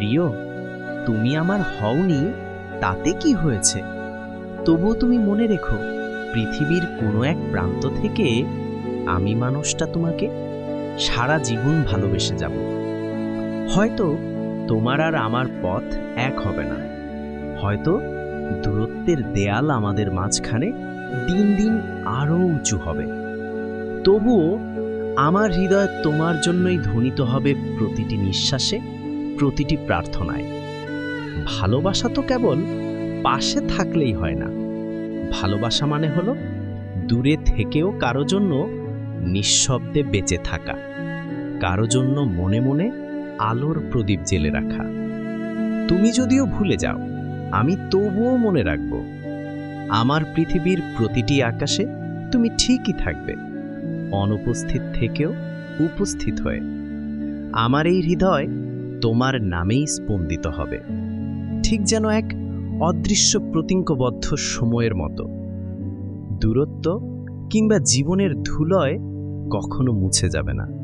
প্রিয়, তুমি আমার হওনি, তাতে কি হয়েছে? তবুও তুমি মনে রেখো, পৃথিবীর কোনো এক প্রান্ত থেকে আমি মানুষটা তোমাকে সারা জীবন ভালোবেসে যাব। হয়তো তোমার আর আমার পথ এক হবে না। হয়তো দূরত্বের দেয়াল আমাদের মাঝখানে দিন দিন আরও উঁচু হবে। তবুও আমার হৃদয় তোমার জন্যই ধ্বনিত হবে প্রতিটি নিঃশ্বাসে। প্রতিটি প্রার্থনায়। ভালোবাসা তো কেবল পাশে থাকলেই হয় না। ভালোবাসা মানে হলো দূরে থেকেও কারও জন্য নিঃশব্দে বেঁচে থাকা, কারও জন্য মনে মনে আলোর প্রদীপ জেলে রাখা। তুমি যদিও ভুলে যাও, আমি তবুও মনে রাখব, আমার পৃথিবীর প্রতিটি আকাশে তুমি ঠিকই থাকবে, অনুপস্থিত থেকেও উপস্থিত হয়ে। আমার এই হৃদয় তোমার নামেই স্পন্দিত হবে। ঠিক যেন এক অদৃশ্য প্রতিঙ্কবদ্ধ সময়ের মতো। দূরত্ব কিংবা জীবনের ধুলয় কখনো মুছে যাবে না।